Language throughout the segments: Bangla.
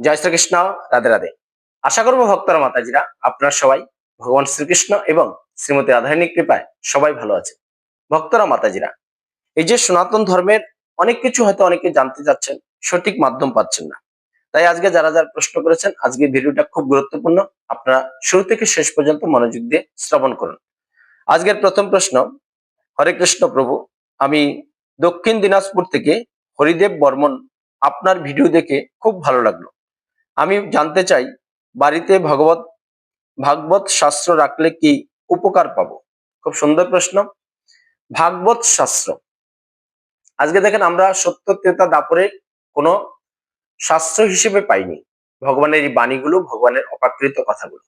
জয় শ্রীকৃষ্ণ, রাধে রাধে। আশা করব ভক্তরা, মাতাজিরা, আপনারা সবাই ভগবান শ্রীকৃষ্ণ এবং শ্রীমতী রাধারণীর কৃপায় সবাই ভালো আছে ভক্তরা, মাতাজিরা, এই যে সনাতন ধর্মের অনেক কিছু হয়তো অনেকে জানতে চাচ্ছেন, সঠিক মাধ্যম পাচ্ছেন না। তাই আজকে যারা যারা প্রশ্ন করেছেন, আজকে ভিডিওটা খুব গুরুত্বপূর্ণ। আপনারা শুরু থেকে শেষ পর্যন্ত মনোযোগ দিয়ে শ্রবণ করুন। আজকের প্রথম প্রশ্ন, হরে কৃষ্ণ প্রভু, আমি দক্ষিণ দিনাজপুর থেকে হরিদেব বর্মন আপনার ভিডিও দেখে খুব ভালো লাগল। আমি জানতে চাই, বাড়িতে ভগবত, ভাগবত শাস্ত্র রাখলে কি উপকার পাবো? খুব সুন্দর প্রশ্ন। ভাগবত শাস্ত্র। আজকে দেখেন আমরা সত্য ত্রেতা দাপরে কোনো শাস্ত্র হিসেবে পাইনি। ভগবানের এই বাণীগুলো, ভগবানের অপাকৃত কথাগুলো।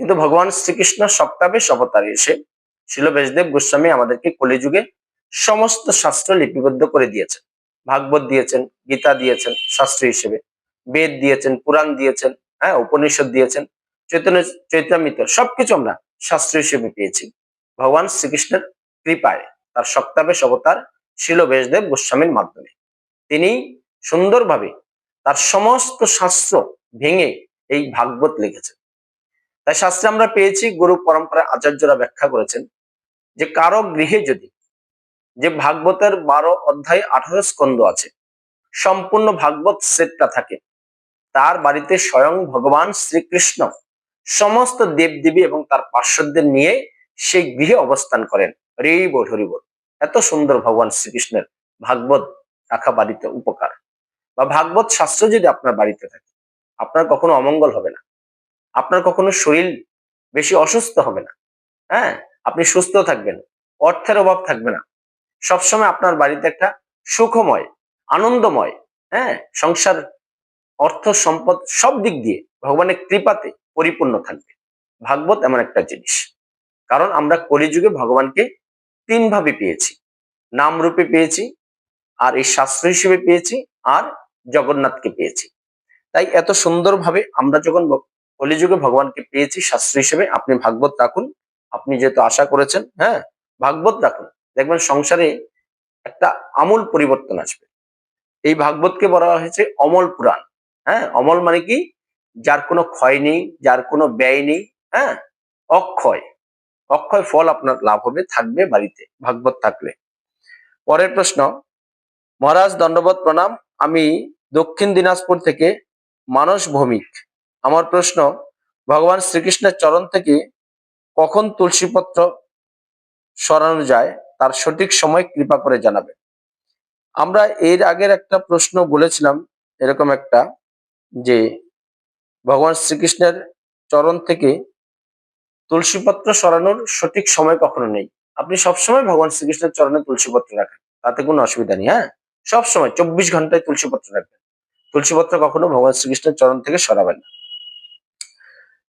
কিন্তু ভগবান শ্রীকৃষ্ণ সপ্তাহে অবতারে এসে শিল বেশদেব গোস্বামী আমাদেরকে কলিযুগে সমস্ত শাস্ত্র লিপিবদ্ধ করে দিয়েছেন। ভাগবত দিয়েছেন, গীতা দিয়েছেন শাস্ত্র হিসেবে। বেদ দিয়েছেন, পুরাণ দিয়েছেন হ্যাঁ উপনিষদ দিয়েছেন, চৈতন্য চৈতামিত সবকিছু আমরা শাস্ত্র হিসেবে পেয়েছি। ভগবান শ্রীকৃষ্ণের কৃপায়, তার সপ্তাহে অবতার শিল বেশদেব গোস্বামীর মাধ্যমে। তিনি সুন্দরভাবে তার সমস্ত শাস্ত্র ভেঙে এই ভাগবত লিখেছেন। তাই শাস্ত্রে আমরা পেয়েছি, গুরু পরম্পরা আচার্যরা ব্যাখ্যা করেছেন যে কারও গৃহে যদি যে ভাগবতের বারো অধ্যায় আঠারো স্কন্দ আছে, সম্পূর্ণ ভাগবত সেটটা থাকে তার বাড়িতে স্বয়ং ভগবান শ্রীকৃষ্ণ সমস্ত দেবদেবী এবং তার পার্শ্বদের নিয়ে সেই গৃহে অবস্থান করেন। হরিবল হরিবল এত সুন্দর ভগবান শ্রীকৃষ্ণের ভাগবত রাখা বাড়িতে উপকার। বা ভাগবত শাস্ত্র যদি আপনার বাড়িতে থাকে, আপনার কখনো অমঙ্গল হবে না। আপনার কখনো শরীর বেশি অসুস্থ হবে না। হ্যাঁ আপনি সুস্থ থাকবেন, অর্থের অভাব থাকবে না। সবসময় আপনার বাড়িতে একটা সুখময়, আনন্দময় হ্যাঁ সংসার অর্থ, সম্পদ সব দিক দিয়ে ভগবানের কৃপাতে পরিপূর্ণ থাকবে। ভাগবত এমন একটা জিনিস। কারণ আমরা কলিযুগে ভগবানকে তিন ভাবে পেয়েছি। নাম রূপে পেয়েছি, আর এই শাস্ত্র হিসেবে পেয়েছি, আর জগন্নাথকে পেয়েছি। তাই এত সুন্দরভাবে আমরা যখন কলিযুগে ভগবানকে পেয়েছি শাস্ত্র হিসেবে, আপনি ভাগবত রাখুন। আপনি যেহেতু আশা করেছেন হ্যাঁ ভাগবত রাখুন। দেখবেন সংসারে একটা আমূল পরিবর্তন আসবে। এই ভাগবতকে বলা হয়েছে অমল পুরাণ। হ্যাঁ? অমল মানে কি? যার কোনো ক্ষয় নেই, যার কোনো ব্যয় নেই হ্যাঁ? অক্ষয়। অক্ষয় ফল আপনার লাভ হবে, থাকবে বাড়িতে, ভাগবত থাকলে। পরের প্রশ্ন, মহারাজ দণ্ডবত প্রণাম। আমি দক্ষিণ দিনাজপুর থেকে মানস ভৌমিক। আমার প্রশ্ন, ভগবান শ্রীকৃষ্ণের চরণ থেকে কখন তুলসীপত্র সরানো যায়, তার সঠিক সময় কৃপা করে জানাবেন। আমরা এর আগের একটা প্রশ্ন বলেছিলাম, এরকম একটা। যে ভগবান শ্রীকৃষ্ণের চরণ থেকে তুলসীপত্র সরানোর সঠিক সময় কখনো নেই। আপনি সবসময় ভগবান শ্রীকৃষ্ণের চরণে তুলসীপত্র রাখেন, তাতে কোনো অসুবিধা নেই হ্যাঁ? সবসময় চব্বিশ ঘন্টায় তুলসীপত্র রাখবেন। তুলসীপত্র কখনো ভগবান শ্রীকৃষ্ণের চরণ থেকে সরাবেন না।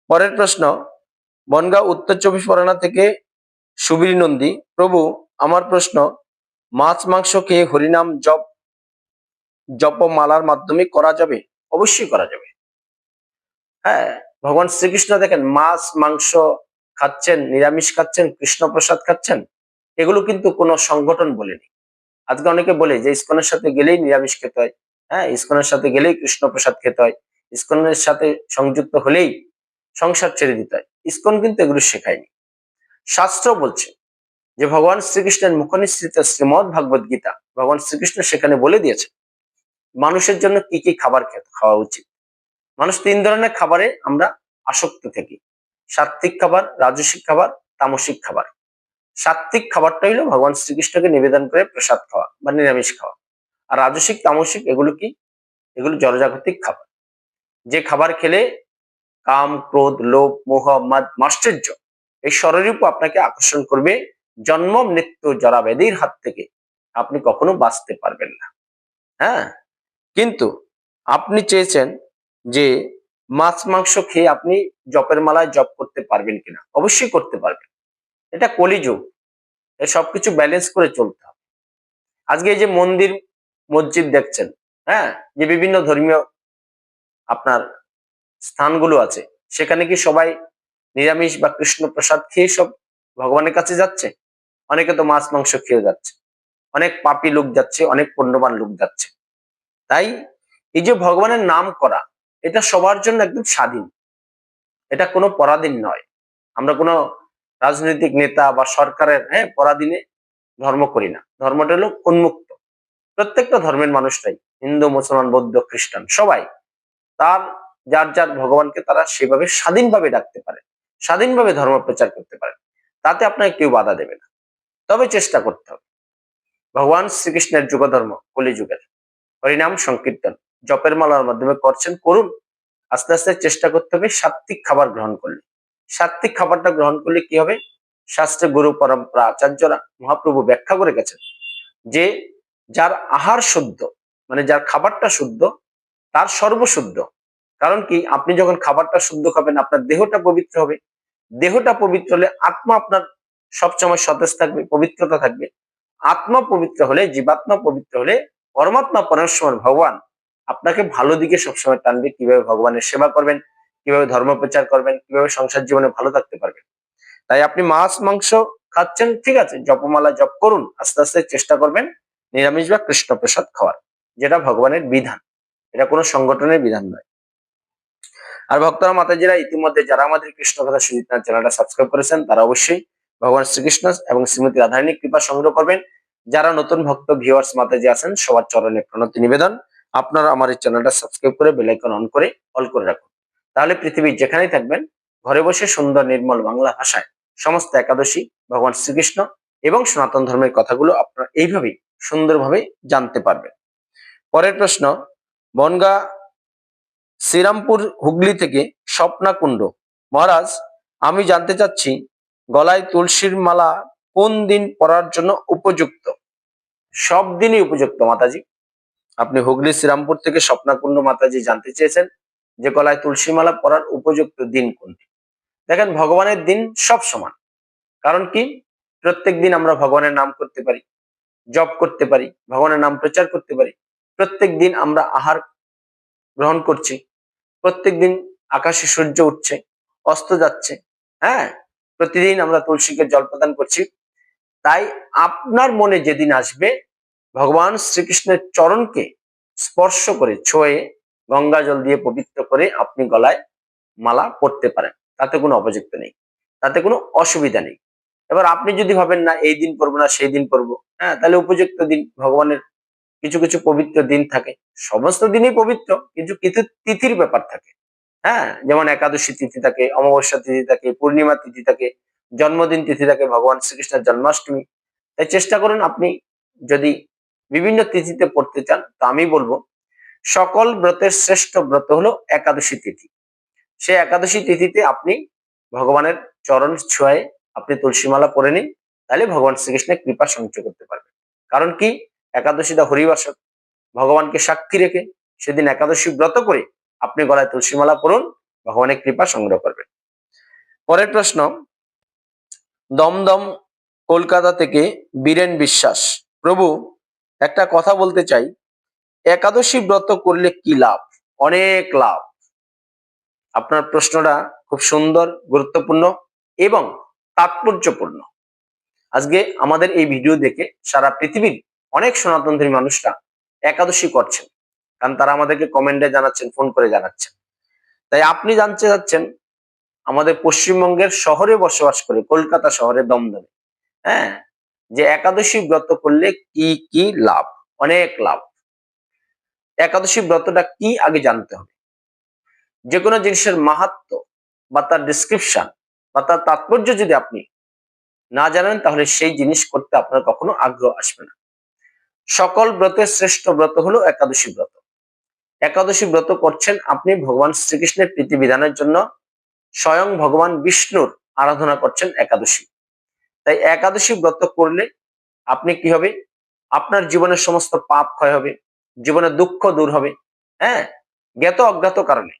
পরের প্রশ্ন বনগাঁও উত্তর চব্বিশ পরগনা থেকে সুবীর নন্দী, প্রভু, আমার প্রশ্ন, মাছ মাংস খেয়ে হরিনাম জপ, জপমালার মাধ্যমে করা যাবে? অবশ্যই করা যাবে। হ্যাঁ ভগবান শ্রীকৃষ্ণ দেখেন, মাছ, মাংস খাচ্ছেন, নিরামিষ খাচ্ছেন কৃষ্ণ প্রসাদ খাচ্ছেন, এগুলো কিন্তু কোনো সংগঠন বলেনি। আজকে অনেকে বলে যে, ইস্কনের সাথে গেলেই নিরামিষ খেতে হয়। হ্যাঁ ইস্কনের সাথে গেলেই কৃষ্ণ প্রসাদ খেতে হয়। ইস্কনের সাথে সংযুক্ত হলেই সংসার ছেড়ে দিতে হয়। ইস্কন কিন্তু এগুলো শেখায়নি। শাস্ত্র বলছে যে, ভগবান শ্রীকৃষ্ণের মুখনিসৃত শ্রীমদ ভাগবত গীতা ভগবান শ্রীকৃষ্ণ সেখানে বলে দিয়েছে মানুষের জন্য কি কি খাবার খাওয়া উচিত? মানুষ তিন ধরনের খাবারে আমরা আসক্ত থাকি। সাত্বিক খাবার রাজসিক খাবার, তামসিক খাবার। সাত্বিক খাবারটা হলো ভগবান শ্রীকৃষ্ণকে নিবেদন করে প্রসাদ খাওয়া বা নিরামিষ খাওয়া। আর রাজসিক তামসিক এগুলো কি? এগুলো জড়জাগতিক খাবার। যে খাবার খেলে কাম, ক্রোধ, লোভ, মোহ, মদ, মাশ্চর্য, এই ষড়রূপ আপনাকে আকর্ষণ করবে জন্ম, মৃত্যু জরা ব্যাধির হাত থেকে। আপনি কখনো বাঁচতে পারবেন না। হ্যাঁ? কিন্তু আপনি চেয়েছেন যে মাছ, মাংস খেয়ে আপনি জপের মালায় জপ করতে পারবেন কিনা? অবশ্যই করতে পারবেন। এটা কলিযুগ। এ সবকিছু ব্যালেন্স করে চলতে হবে। আজকে যে মন্দির, মসজিদ দেখছেন হ্যাঁ? যে বিভিন্ন ধর্মীয় আপনার স্থানগুলো আছে, সেখানে কি সবাই নিরামিষ বা কৃষ্ণ প্রসাদ খেয়ে সব ভগবানের কাছে যাচ্ছে? অনেকে তো মাছ, মাংস খেয়ে যাচ্ছে। অনেক পাপি লোক যাচ্ছে, অনেক পুণ্যবান লোক যাচ্ছে। তাই এই যে ভগবানের নাম করা, এটা সবার জন্য একদম স্বাধীন। এটা কোনো পরাধীন নয়। আমরা কোনো রাজনৈতিক নেতা বা সরকারের হ্যাঁ পরাধীনে ধর্ম করি না। ধর্মটা হলো উন্মুক্ত। প্রত্যেকটা ধর্মের মানুষটাই, হিন্দু, মুসলমান, বৌদ্ধ, খ্রিস্টান, সবাই তার, যার যার ভগবানকে তারা সেভাবে স্বাধীনভাবে ডাকতে পারে, স্বাধীনভাবে ধর্ম প্রচার করতে পারে, তাতে আপনাকে কেউ বাধা দেবে না। তবে চেষ্টা করতে হবে। ভগবান শ্রীকৃষ্ণের যুগ ধর্ম কলিযুগের। হরিনাম সংকীর্তন। জপের মালার মাধ্যমে করছেন, করুন। আস্তে আস্তে চেষ্টা করতে হবে সাত্বিক খাবার গ্রহণ করলে। সাত্বিক খাবারটা গ্রহণ করলে কি হবে? শাস্ত্রে গুরু পরম্পরা আচার্যরা মহাপ্রভু ব্যাখ্যা করে গেছেন যে, যার আহার শুদ্ধ মানে যার খাবারটা শুদ্ধ, তার সর্বশুদ্ধ। কারণ কি? আপনি যখন খাবারটা শুদ্ধ খাবেন, আপনার দেহটা পবিত্র হবে। দেহটা পবিত্র হলে আত্মা আপনার সবসময় সতেজ থাকবে, পবিত্রতা থাকবে। আত্মা পবিত্র হলে, জীবাত্মা পবিত্র হলে পরমাত্মা পরমেশ্বর ভগবান, আপনাকে ভালো দিকে সবসময় টানবে, কীভাবে ভগবানের সেবা করবেন, কীভাবে ধর্ম প্রচার করবেন, কীভাবে সংসার জীবনে ভালো থাকতে পারবেন। তাই আপনি মাছ, মাংস খাচ্ছেন, ঠিক আছে, জপমালা জপ করুন, আস্তে আস্তে চেষ্টা করবেন নিরামিষ বা কৃষ্ণ প্রসাদ খাওয়ার, যেটা ভগবানের বিধান। এটা কোনো সংগঠনের বিধান নয়। আর ভক্তরা মাতাজিরা ইতিমধ্যে যারা আমাদের কৃষ্ণ কথা সুজিত চ্যানেলটা সাবস্ক্রাইব করেছেন, তারা অবশ্যই ভগবান শ্রীকৃষ্ণ এবং শ্রীমতী রাধারণী কৃপা সংগ্রহ করবেন। যারা নতুন ভক্ত ভিউয়ার্স মাতাজি আছেন, সবার চরণে প্রণতি নিবেদন। আপনারা আমার এই চ্যানেলটা সাবস্ক্রাইব করে বেল আইকন অন করে অল করে রাখুন। তাহলে পৃথিবীর যেখানেই থাকবেন, ঘরে বসে সুন্দর নির্মল বাংলা ভাষায় সমস্ত একাদশী, ভগবান শ্রীকৃষ্ণ এবং সনাতন ধর্মের কথাগুলো আপনারা এইভাবেই সুন্দরভাবে জানতে পারবেন। পরের প্রশ্ন, বনগা শ্রীরামপুর হুগলি থেকে স্বপ্না কুণ্ড মহারাজ, আমি জানতে চাচ্ছি, গলায় তুলসীর মালা কোন দিন পরার জন্য উপযুক্ত? সব দিনই উপযুক্ত, মাতাজি। আপনি হুগলি, শ্রীরামপুর থেকে স্বপ্নাকুণ্ড মাতাজি জানতে চেয়েছেন যে গলায় তুলসী মালা পরার উপযুক্ত দিন কোনটি? দেখেন, ভগবানের দিন সব সমান। কারণ কি? প্রত্যেক দিন আমরা ভগবানের নাম করতে পারি, জপ করতে পারি, ভগবানের নাম প্রচার করতে পারি। প্রত্যেক দিন আমরা আহার গ্রহণ করছি, প্রত্যেক দিন আকাশে সূর্য উঠছে, অস্ত যাচ্ছে হ্যাঁ? প্রতিদিন আমরা তুলসীকে জল প্রদান করছি তাই আপনার মনে যেদিন আসবে, ভগবান শ্রীকৃষ্ণের চরণকে স্পর্শ করে ছোঁয়ে গঙ্গা জল দিয়ে পবিত্র করে আপনি গলায় মালা পরতে পারেন। তাতে কোনো অপযুক্ত নেই, তাতে কোনো অসুবিধা নেই। এবার আপনি যদি ভাবেন, না, এই দিন পড়ব না, সেই দিন পড়ব হ্যাঁ তাহলে উপযুক্ত দিন, ভগবানের কিছু কিছু পবিত্র দিন থাকে। সমস্ত দিনই পবিত্র, কিন্তু কিছু তিথির ব্যাপার থাকে। হ্যাঁ যেমন একাদশী তিথি থাকে, অমাবস্যা তিথি থাকে, পূর্ণিমা তিথি থাকে জন্মদিন তিথি থাকে ভগবান শ্রীকৃষ্ণের জন্মাষ্টমী। তাই চেষ্টা করুন আপনি যদি বিভিন্ন তিথিতে পড়তে চান, তো আমি বলব, সকল ব্রতের শ্রেষ্ঠ ব্রত হলো একাদশী তিথি। সেই একাদশী তিথিতে আপনি ভগবানের চরণ ছোঁয়ায় আপনি তুলসীমালা পরে নিন, তাহলে ভগবান শ্রীকৃষ্ণের কৃপা সঞ্চয় করতে পারবেন। কারণ কি? একাদশীটা হরিবাসক, ভগবানকে সাক্ষী রেখে সেদিন একাদশী ব্রত করে আপনি গলায় তুলসীমালা পড়ুন ভগবানের কৃপা সংগ্রহ করবেন। পরের প্রশ্ন দমদম, কলকাতা থেকে বীরেন বিশ্বাস। প্রভু, একটা কথা বলতে চাই। একাদশী ব্রত করলে কি লাভ? অনেক লাভ। আপনার প্রশ্নটা খুব সুন্দর, গুরুত্বপূর্ণ এবং তাৎপর্যপূর্ণ। আজকে আমাদের এই ভিডিও দেখে সারা পৃথিবীর অনেক সনাতনধর্মী মানুষরা একাদশী করছেন। কারণ তারা আমাদেরকে কমেন্টে জানাচ্ছেন ফোন করে জানাচ্ছেন। তাই আপনি জানতে চাচ্ছেন আমাদের পশ্চিমবঙ্গের শহরে বসবাস করে, কলকাতা শহরে দমদমে। হ্যাঁ? যে একাদশী ব্রত করলে কি কি লাভ? অনেক লাভ। একাদশী ব্রতটা কি আগে জানতে হবে। যে কোনো জিনিসের মাহাত্ম বা তার ডিসক্রিপশন বা তার তাৎপর্য যদি আপনি না জানেন, তাহলে সেই জিনিস করতে আপনার কখনো আগ্রহ আসবে না। সকল ব্রতের শ্রেষ্ঠ ব্রত হলো একাদশী ব্রত। একাদশী ব্রত করছেন আপনি ভগবান শ্রীকৃষ্ণের প্রীতি বিধানের জন্য স্বয়ং ভগবান বিষ্ণুর আরাধনা করছেন একাদশী। তাই একাদশী ব্রত করলে আপনি কি হবে? আপনার জীবনের সমস্ত পাপ ক্ষয় হবে, জীবনের দুঃখ দূর হবে হ্যাঁ? জ্ঞাত অজ্ঞাত কারণে।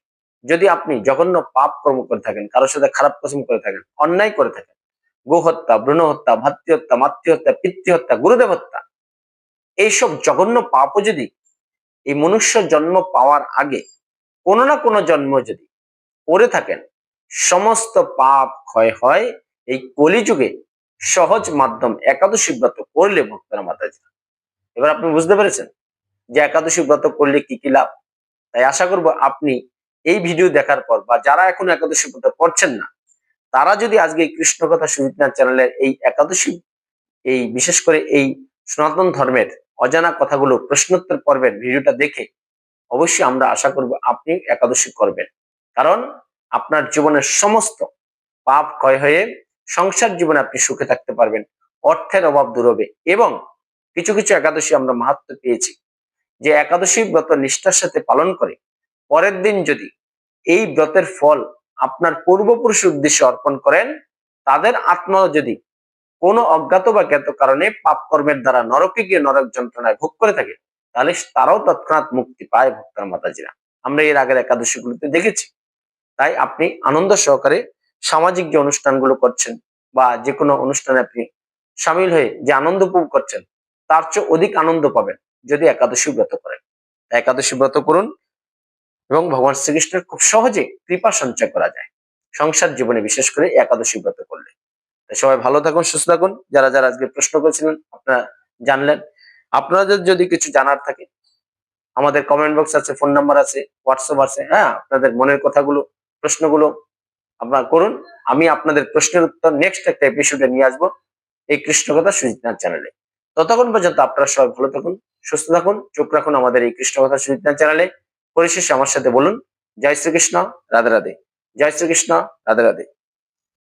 যদি আপনি জঘন্য পাপ কর্ম করে থাকেন, কারোর সাথে খারাপ পছন্দ করে থাকেন, অন্যায় করে থাকেন গো হত্যা ভ্রূণ হত্যা ভাতৃ হত্যা মাতৃ হত্যা পিতৃ হত্যা গুরুদেব হত্যা এইসব জঘন্য পাপও যদি এই মনুষ্য জন্ম পাওয়ার আগে কোনো না কোনো জন্ম যদি করে থাকেন সমস্ত পাপ ক্ষয় হয়। এই কলিযুগে সহজ মাধ্যম একাদশী ব্রত করলে ভক্তরা মাতাজি এবার আপনি বুঝতে পেরেছেন যে একাদশী ব্রত করলে কি কি লাভ? তাই আশা করব আপনি এই ভিডিও দেখার পর বা যারা এখন একাদশী ব্রত করছেন না, তারা যদি আজকে কৃষ্ণ কথা সুজিতনাথ চ্যানেলের এই একাদশী, এই বিশেষ করে এই সনাতন ধর্মের অজানা কথাগুলো, প্রশ্নোত্তর পর্বের ভিডিওটা দেখে অবশ্যই আমরা আশা করব আপনি একাদশী করবেন। কারণ আপনার জীবনের সমস্ত পাপ ক্ষয় হয়ে সংসার জীবনে আপনি সুখে থাকতে পারবেন। অর্থের অভাব দূর হবে এবং কিছু কিছু একাদশী আমরা মাহাত্ম পেয়েছি যে একাদশী ব্রত নিষ্ঠার সাথে পালন করে পরের দিন যদি এই ব্রতের ফল আপনার পূর্বপুরুষের উদ্দেশ্যে অর্পণ করেন, তাদের আত্মা যদি কোনো অজ্ঞাত বা জ্ঞাত কারণে পাপ কর্মের দ্বারা নরকে গিয়ে নরক যন্ত্রণায় ভোগ করে থাকে, তাহলে তারাও তৎক্ষণাৎ মুক্তি পায় ভক্তার মাতাজিরা। আমরা এর আগের একাদশীগুলোতে দেখেছি। তাই আপনি আনন্দ সহকারে সামাজিক যে অনুষ্ঠানগুলো করছেন বা যে কোনো অনুষ্ঠানে আপনি সামিল হয়ে যে আনন্দ উপভোগ করছেন, তার চেয়ে অধিক আনন্দ পাবেন যদি একাদশী ব্রত করেন। একাদশী ব্রত করুন এবং ভগবান শ্রীকৃষ্ণের খুব সহজে কৃপা সঞ্চয় করা যায়। সংসার জীবনে বিশেষ করে একাদশী ব্রত করলে। সবাই ভালো থাকুন, সুস্থ থাকুন। যারা যারা আজকে প্রশ্ন করেছিলেন, আপনারা জানলেন। আপনাদের যদি কিছু জানার থাকে, আমাদের কমেন্ট বক্স আছে ফোন নাম্বার আছে হোয়াটসঅ্যাপ আছে হ্যাঁ আপনাদের মনের কথাগুলো প্রশ্নগুলো আপনারা করুন। আমি আপনাদের প্রশ্নের উত্তর নেক্সট একটা এপিসোডে নিয়ে আসব এই কৃষ্ণকথা সুজিতনাথ চ্যানেলে ততক্ষণ পর্যন্ত আপনারা সবাই ভালো থাকুন, সুস্থ থাকুন, চোখ রাখুন আমাদের এই কৃষ্ণকথা সুজিতনাথ চ্যানেলে পরিশেষে আমার সাথে বলুন, জয় শ্রীকৃষ্ণ, রাধে রাধে। জয় শ্রীকৃষ্ণ, রাধে রাধে।